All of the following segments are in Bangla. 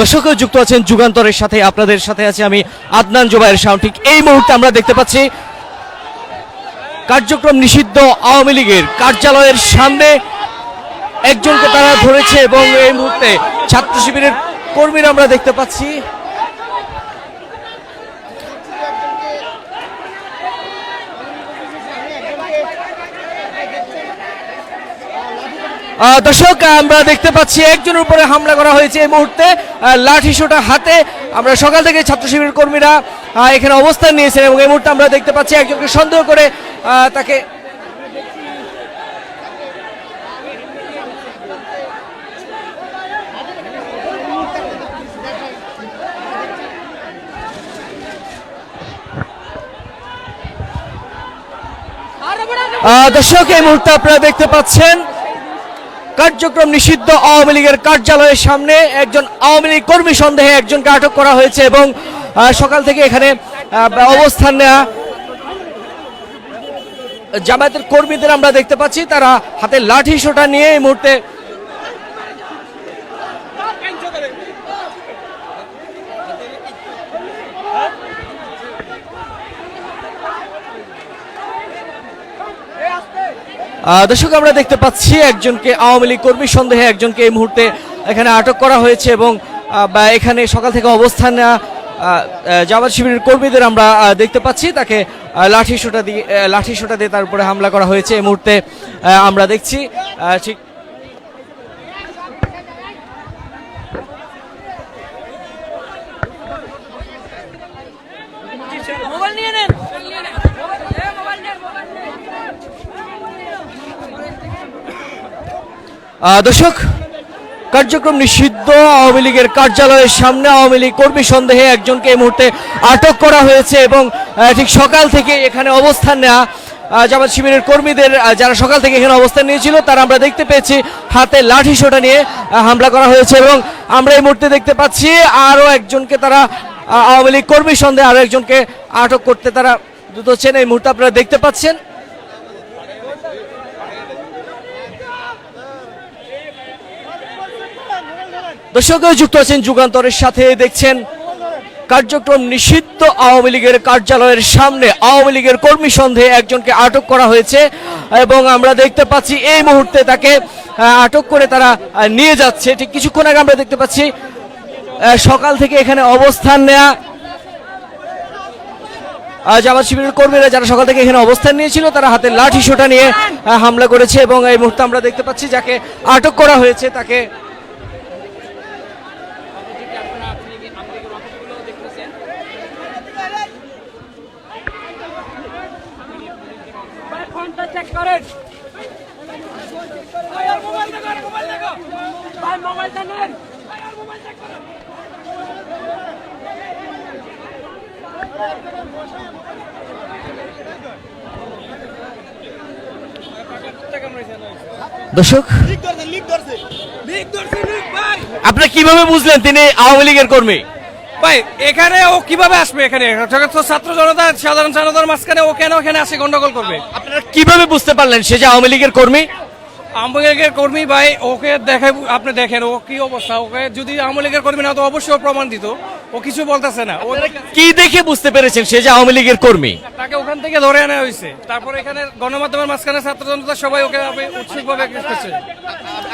দর্শকও যুক্ত আছেন, যুগান্তরের সাথে, আপনাদের সাথে আছে আমি আদনান জোবাইর সাউন্ড। ঠিক এই মুহূর্তে আমরা দেখতে পাচ্ছি কার্যক্রম নিষিদ্ধ আওয়ামী লীগের কার্যালয়ের সামনে একজনকে তারা ধরেছে এবং এই মুহূর্তে ছাত্র শিবিরের কর্মীরা আমরা দেখতে পাচ্ছি। দর্শক, আমরা দেখতে পাচ্ছি একজনের উপরে হামলা করা হয়েছে এই মুহূর্তে। লাঠি সোটা হাতে। আমরা সকাল থেকে ছাত্র শিবির কর্মীরা এখানে অবস্থান নিয়েছেন এবং এই মুহূর্তে আমরা দেখতে পাচ্ছি একজনকে সন্দেহ করে তাকে দর্শক, এই মুহূর্তে আপনারা দেখতে পাচ্ছেন কার্যক্রম নিষিদ্ধ আওয়ামী লীগের কার্যালয়ের সামনে একজন আওয়ামী লীগ কর্মী সন্দেহে একজনকে আটক করা হয়েছে এবং সকাল থেকে এখানে অবস্থান নেওয়া জামায়াতের কর্মীদের আমরা দেখতে পাচ্ছি। তারা হাতে লাঠি শোটা নিয়ে এই মুহূর্তে দর্শক, আমরা দেখতে পাচ্ছি একজনকে আওয়ামী লীগ কর্মী সন্দেহে একজনকে এই মুহূর্তে এখানে আটক করা হয়েছে এবং বা এখানে সকাল থেকে অবস্থান জামাত শিবিরের কর্মীদের আমরা দেখতে পাচ্ছি। তাকে লাঠি সোটা দিয়ে লাঠি সোটা দিয়ে তার উপরে হামলা করা হয়েছে। এই মুহূর্তে আমরা দেখছি ঠিক দর্শক, কার্যক্রম নিষিদ্ধ। আওয়ামী লীগের কার্যালয়ের সামনে আওয়ামী লীগ কর্মী সন্দেহে একজনকে এই মুহূর্তে আটক করা হয়েছে এবং ঠিক সকাল থেকে এখানে অবস্থান নেওয়া জামাত শিবিরের কর্মীদের যারা সকাল থেকে এখানে অবস্থান নিয়েছিল, তারা আমরা দেখতে পেয়েছি হাতে লাঠি সোটা নিয়ে হামলা করা হয়েছে এবং আমরা এই মুহূর্তে দেখতে পাচ্ছি আরও একজনকে তারা আওয়ামী লীগ কর্মী সন্দেহে আরও একজনকে আটক করতে তারা দ্রুত এই মুহূর্তে আপনারা দেখতে পাচ্ছেন দর্শকও যুক্ত আছেন, যুগান্তরের সাথে দেখছেন কার্যক্রম নিষিদ্ধ আওয়ামী লীগের কার্যালয়ের সামনে। আওয়ামী লীগের কর্মী সন্দেহে একজনকে আটক করা হয়েছে এবং আমরা দেখতে পাচ্ছি এই মুহূর্তে তাকে আটক করে তারা নিয়ে যাচ্ছে। ঠিক কিছুক্ষণ আগে আমরা দেখতে পাচ্ছি সকাল থেকে এখানে অবস্থান নেয়া জামাত শিবিরের কর্মীরা যারা সকাল থেকে এখানে অবস্থান নিয়েছিল, তারা হাতে লাঠি সোটা নিয়ে হামলা করেছে এবং এই মুহূর্তে আমরা দেখতে পাচ্ছি যাকে আটক করা হয়েছে, তাকে চেক করেন ভাই, আর মোবাইল দেখো, আর মোবাইল দেখো। ভাই, মোবাইলটা নেন। ভাই, আর মোবাইল চেক করো। দর্শক লিক ধরছে, লিক, ভাই। আপনারা কীভাবে বুঝলেন তিনি আওয়ামী লীগের কর্মী ভাই এখানে ও কীভাবে আসবে এখানে? জগৎ ছাত্র জনতা সাধারণ জনতার মাঝখানে ও কেন এখানে আসে গন্ডগোল করবে? আপনারা কীভাবে বুঝতে পারলেন সে যে আওয়ামী লীগের কর্মী? আওয়ামী লীগের কর্মী ভাই ওকে দেখে আপনি দেখেন ও কি অবস্থা? ওকে যদি আওয়ামী লীগের কর্মী না তো অবশ্যই প্রমাণ দিত। ও কিছু বলতেছে না। ও কি দেখে বুঝতে পেরেছেন সে যে আওয়ামী লীগের কর্মী? তাকে ওখান থেকে ধরে আনা হয়েছে। তারপর এখানে গণমাধ্যমের মাঝখানে ছাত্র জনতা সবাই ওকে উৎসুকভাবে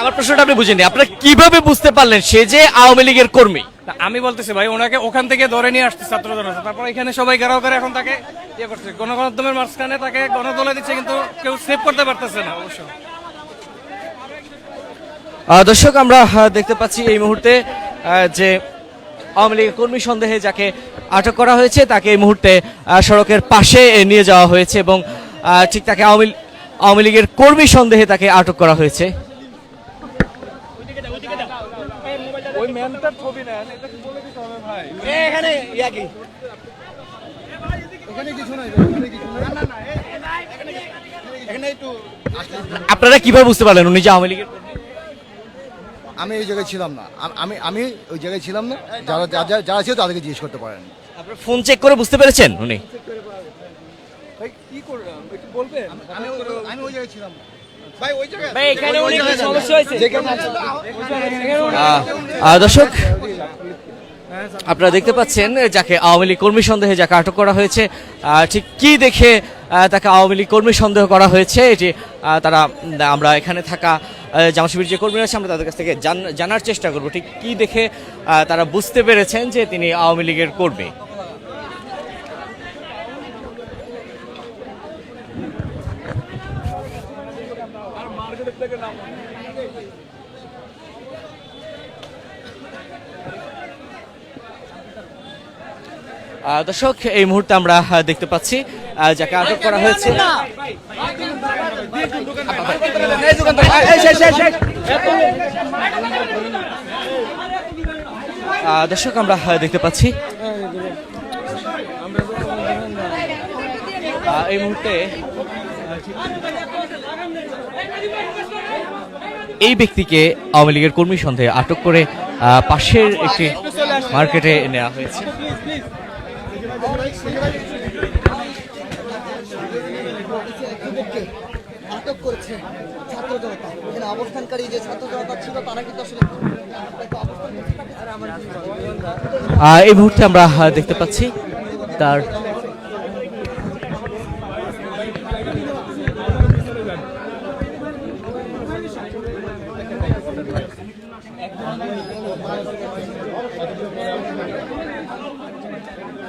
আমার প্রশ্নটা আপনি বুঝেননি। আপনারা কীভাবে বুঝতে পারলেন সে যে আওয়ামী লীগের কর্মী? না, আমি বলতেছি ভাই ওনাকে ওখান থেকে ধরে নিয়ে আসছে ছাত্র জনতা তারপর এখানে সবাই ঘেরাও করে এখন তাকে ইয়ে করছে। গণমাধ্যমের মাঝখানে তাকে গণদলে দিচ্ছে কিন্তু কেউ সেভ করতে পারতেছে না অবশ্য। দর্শক আমরা দেখতে পাচ্ছি এই মুহূর্তে যে আওয়ামী লীগের কর্মী সন্দেহে যাকে আটক করা হয়েছে তাকে এই মুহূর্তে সড়কের পাশে নিয়ে যাওয়া হয়েছে এবং ঠিক তাকে আওয়ামী আওয়ামী লীগের কর্মী সন্দেহে তাকে আটক করা হয়েছে। ওই ম্যানটার ছবি নেন। এটা কি বলে দিতে হবে ভাই। এখানে ইয়াকি আপনারা কীভাবে বুঝতে পারলেন উনি যে আওয়ামী লীগের আমি ওই জায়গায় ছিলাম না। আমি আমি ওই জায়গায় ছিলাম না। যারা যা- যা- যারা ছিল তাদেরকে জিজ্ঞেস করতে পারেন। আপনারা ফোন চেক করে বুঝতে পেরেছেন উনি? ভাই কি করলাম? একটু বলবেন? আমি ওই- আমি ওই জায়গায় ছিলাম না। ভাই এখানে অনেক সমস্যা হয়েছে। আহ, আহ, দর্শক আপনারা দেখতে পাচ্ছেন যাকে আওয়ামী লীগ কর্মী সন্দেহে যাকে আটক করা হয়েছে ঠিক কি দেখে তাকে আওয়ামী লীগ কর্মী সন্দেহ করা হয়েছে এটি তারা আমরা এখানে থাকা জামা শিবির যে কর্মীরা আছে আমরা তাদের কাছ থেকে জানার চেষ্টা করব। ঠিক কি দেখে তারা বুঝতে পেরেছেন যে তিনি আওয়ামী লীগের কর্মী? দর্শক, এই মুহূর্তে আমরা দেখতে পাচ্ছি যাকে আটক করা হয়েছে। দর্শক, আমরা দেখতে পাচ্ছি। এই মুহূর্তে, এই ব্যক্তিকে আওয়ামী লীগের কর্মী সন্দেহে আটক করে পাশের একটি মার্কেটে নেওয়া হয়েছে। আটক করেছে ছাত্র জনতা। এখানে অবস্থানকারী যে ছাত্র জনতা ছিল, তারা কিন্তু আসলে এই মুহূর্তে আমরা দেখতে পাচ্ছি তার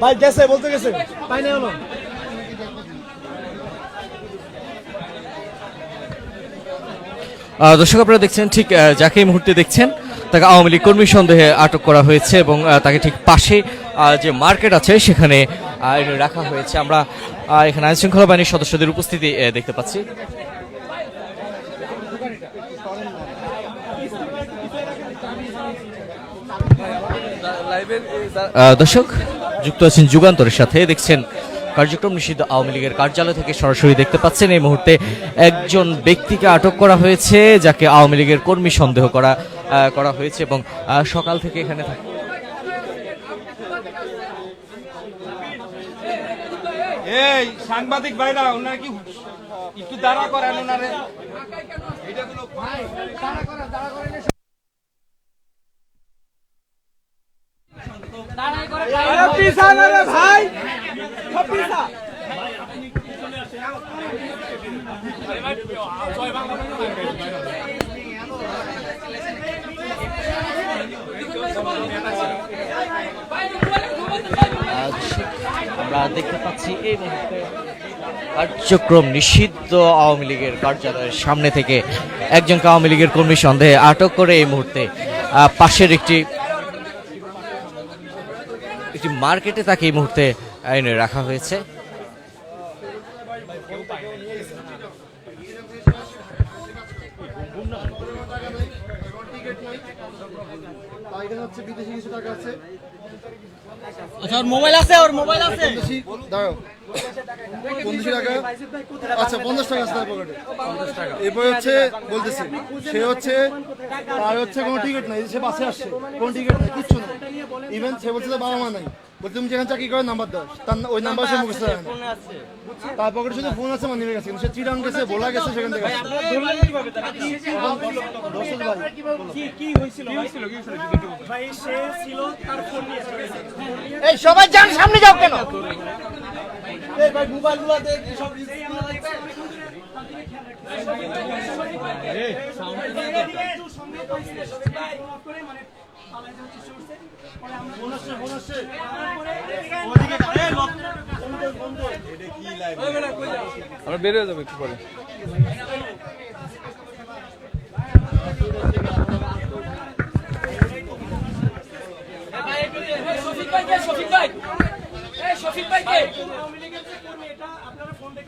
ভাই গেছে বলতে গেছে। পাই না হলো আহ, দর্শক আপনারা দেখছেন ঠিক যাকে এই মুহূর্তে দেখছেন তাকে আওয়ামী লীগ কর্মী সন্দেহে আটক করা হয়েছে এবং তাকে ঠিক পাশে আহ, যে মার্কেট আছে সেখানে রাখা হয়েছে। আমরা এখানে আইনশৃঙ্খলা বাহিনীর সদস্যদের উপস্থিতি দেখতে পাচ্ছি। দর্শক যুক্ত আছেন যুগান্তরের সাথে। দেখছেন কার্যক্রম নিষিদ্ধ আওয়ামী লীগের কার্যালয় থেকে সরাসরি দেখতে পাচ্ছেন এই মুহূর্তে একজন ব্যক্তিকে আটক করা হয়েছে যাকে আওয়ামী লীগের কর্মী সন্দেহ করা করা হয়েছে এবং সকাল থেকে এখানে থাকে এই সাংবাদিক ভাইরা ওনারা কি একটু দাঁড়া করেন ওনারে? আমরা দেখতে পাচ্ছি এই মুহূর্তে কার্যক্রম নিষিদ্ধ আওয়ামী লীগের কার্যালয়ের সামনে থেকে একজনকে আওয়ামী লীগের কর্মী সন্দেহে আটক করে এই মুহূর্তে পাশের একটি একটি মার্কেটে তাকে এই মুহূর্তে এনে রাখা হয়েছে। এখানে হচ্ছে বিদেশি কিছু টাকা আছে। আচ্ছা ওর মোবাইল আছে, ওর মোবাইল আছে। দাঁড়াও। পঞ্চাশ টাকা? আচ্ছা পঞ্চাশ টাকা আছে তার পকেটে। হচ্ছে, বলতেছে, সে হচ্ছে, তার হচ্ছে কোনো টিকিট নাই, সে বাসে আসছে। কোনো টিকিট নাই, কিচ্ছু ইভেন সে বলছে বাবা মা নাই। বলছে তুমি যেখানে চাকরি করে নাম্বার দাও। তার ওই নাম্বার সে মুখস্থ জানে তার পকেটে শুধু ফোন আছে মানিয়ে গেছে। কিন্তু সে চিরাং গেছে বোলা গেছে সেখান থেকে এই সবাই যান সামনে যাও কেন? আমরা বেরিয়ে যাব একটু পরে। শফিক ভাই শফিক ভাই? শফিক ভাই কে?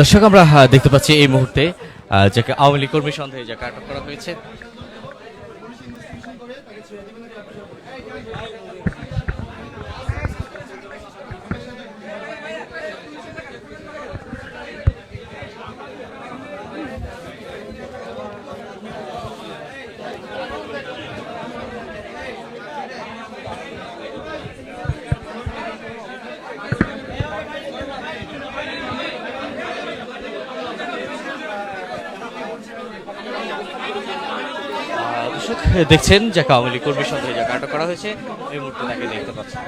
দর্শক, আমরা দেখতে পাচ্ছি এই মুহূর্তে যাকে আওয়ামী লীগ কর্মী সন্দেহে যাকে আটক করা হয়েছে। দেখছেন যাকে আওয়ামী লীগ কর্মী সন্দেহে যাকে আটক করা হয়েছে এই মুহূর্তে তাকে দেখতে পাচ্ছেন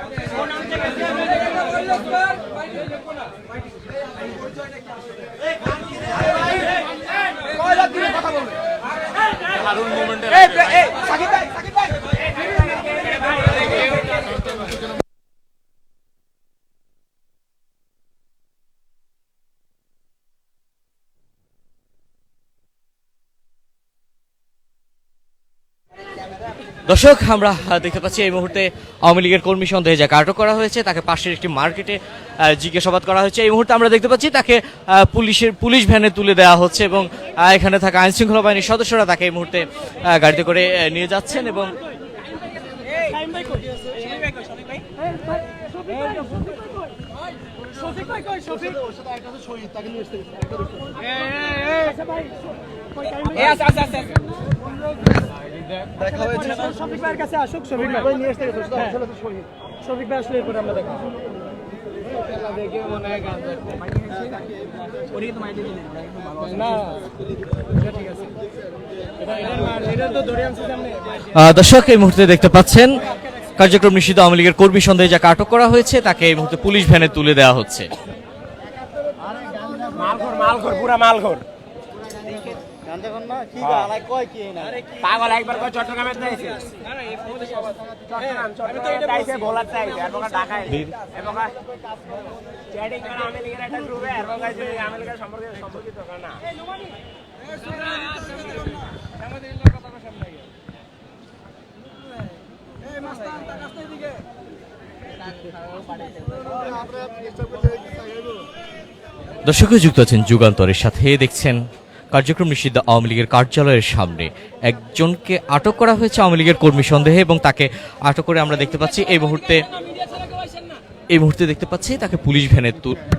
দর্শক আমরা দেখতে পাচ্ছি এই মুহূর্তে আওয়ামী লীগের কর্মী সন্দেহে যাকে আটক করা হয়েছে তাকে পাশের একটি মার্কেটে জিজ্ঞাসাবাদ করা হয়েছে এই মুহূর্তে আমরা দেখতে পাচ্ছি তাকে পুলিশের পুলিশ ভ্যানে তুলে দেওয়া হচ্ছে এবং এখানে থাকা আইন শৃঙ্খলা বাহিনীর সদস্যরা তাকে এই মুহূর্তে গাড়িতে করে নিয়ে যাচ্ছেন এবং শফিক ভাইয়ের কাছে আসুক শফিক ভাই। নিয়ে আসতে গেছে শফিক ভাই আসলে এরপরে আমরা দেখো না এটা ঠিক আছে। এটা এটার মার এটা তো ধরে আনছে সামনে। আহ, দর্শক এই মুহূর্তে দেখতে পাচ্ছেন কার্যক্রম নিষিদ্ধ আওয়ামী লীগের কর্মী সন্দেহে যাকে আটক করা হয়েছে তাকে এই মুহূর্তে পুলিশ ভ্যানে তুলে দেওয়া হচ্ছে। মালঘর মালঘর পুরা মালঘর। পাগল একবার কয় চট্টগ্রামে যাইছে চট্টগ্রাম। চট্টগ্রামে যাইছে ভোলার যাইছে আর বকা ঢাকায়। এবং চ্যাটিং করে আমেরিকার একটা গ্রুপে আর বকা যে আমেরিকার সম্পর্কে সম্পর্কিত করে না। দর্শকও যুক্ত আছেন যুগান্তরের সাথে। দেখছেন কার্যক্রম নিষিদ্ধ আওয়ামী লীগের কার্যালয়ের সামনে। একজনকে আটক করা হয়েছে আওয়ামী লীগের কর্মী সন্দেহে এবং তাকে আটক করে আমরা দেখতে পাচ্ছি এই মুহূর্তে এই মুহূর্তে দেখতে পাচ্ছি তাকে পুলিশ ভ্যানে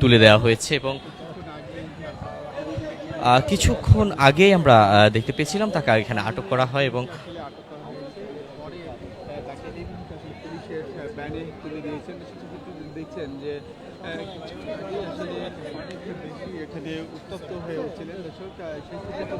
তুলে দেওয়া হয়েছে এবং কিছুক্ষণ আগেই আমরা দেখতে পেয়েছিলাম তাকে এখানে আটক করা হয় এবং দেখছেন যে অনেক বেশি এখানে উত্তপ্ত হয়ে উঠছিলেন। একটু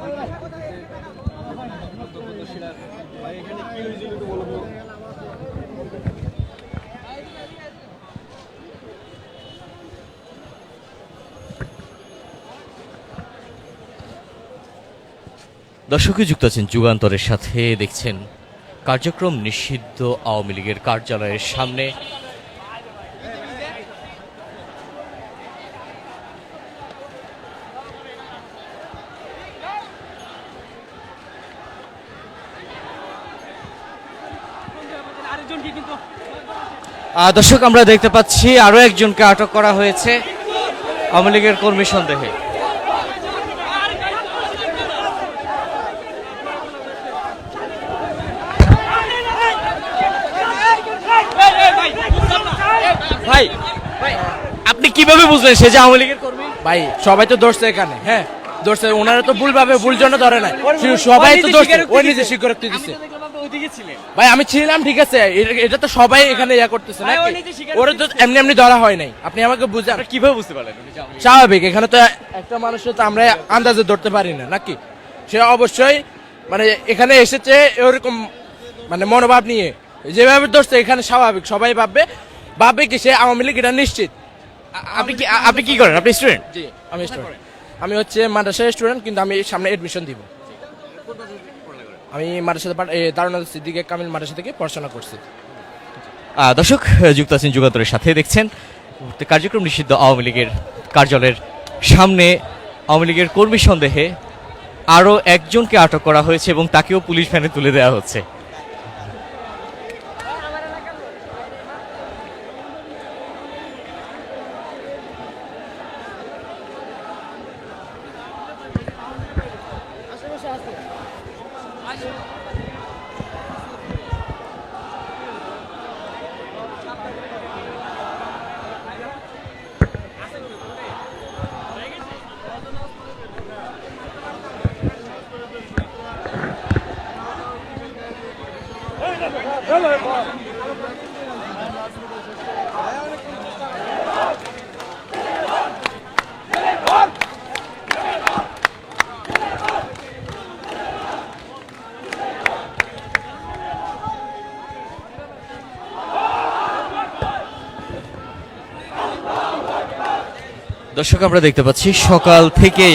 দর্শকই যুক্ত আছেন যুগান্তরের সাথে। দেখছেন, কার্যক্রম নিষিদ্ধ আওয়ামী লীগের কার্যালয়ের সামনে। দর্শক আমরা দেখতে পাচ্ছি আরও একজনকে আটক করা হয়েছে। আওয়ামী লীগের কর্মী সন্দেহে। ভাই আপনি কীভাবে বুঝলেন সে যে আওয়ামী লীগের কর্মী? ভাই সবাই তো ধরছে এখানে হ্যাঁ? ধরছে ওনারা তো ভুল ভাবে ভুল জন্য ধরে নাই। সবাই তো ধরছে ওই নিজে স্বীকারোক্তি দিচ্ছে ভাই আমি ছিলাম ঠিক আছে। এটা- তো সবাই এখানে ইয়া করতেছে না ওরা তো এমনি এমনি ধরা হয় নাই। আপনি আমাকে বুঝান। কীভাবে বুঝতে পারলেন? স্বাভাবিক এখানে তো একটা মানুষের তো আমরা আন্দাজে ধরতে পারি না নাকি? সে অবশ্যই মানে এখানে এসেছে এরকম মানে মনোভাব নিয়ে। যেভাবে ধরছে এখানে স্বাভাবিক সবাই ভাববে ভাববে কি সে আওয়ামী লীগ এটা নিশ্চিত। আপনি কি আপনি কি করেন? আপনি স্টুডেন্ট জি আমি স্টুডেন্ট আমি হচ্ছে মাদ্রাসার স্টুডেন্ট কিন্তু আমি সামনে এডমিশন দিব। আমি মাদ্রাসাতে দারুণ সিদ্দিকে কামিল মাদ্রাসা থেকে পড়াশোনা করছি। দর্শক যুক্ত আছেন যুগান্তরের সাথে দেখছেন কার্যক্রম নিষিদ্ধ আওয়ামী লীগের কার্যালয়ের সামনে। আওয়ামী লীগের কর্মী সন্দেহে আরও একজনকে আটক করা হয়েছে এবং তাকেও পুলিশ ভ্যানে তুলে দেওয়া হচ্ছে। দর্শক আমরা দেখতে পাচ্ছি সকাল থেকে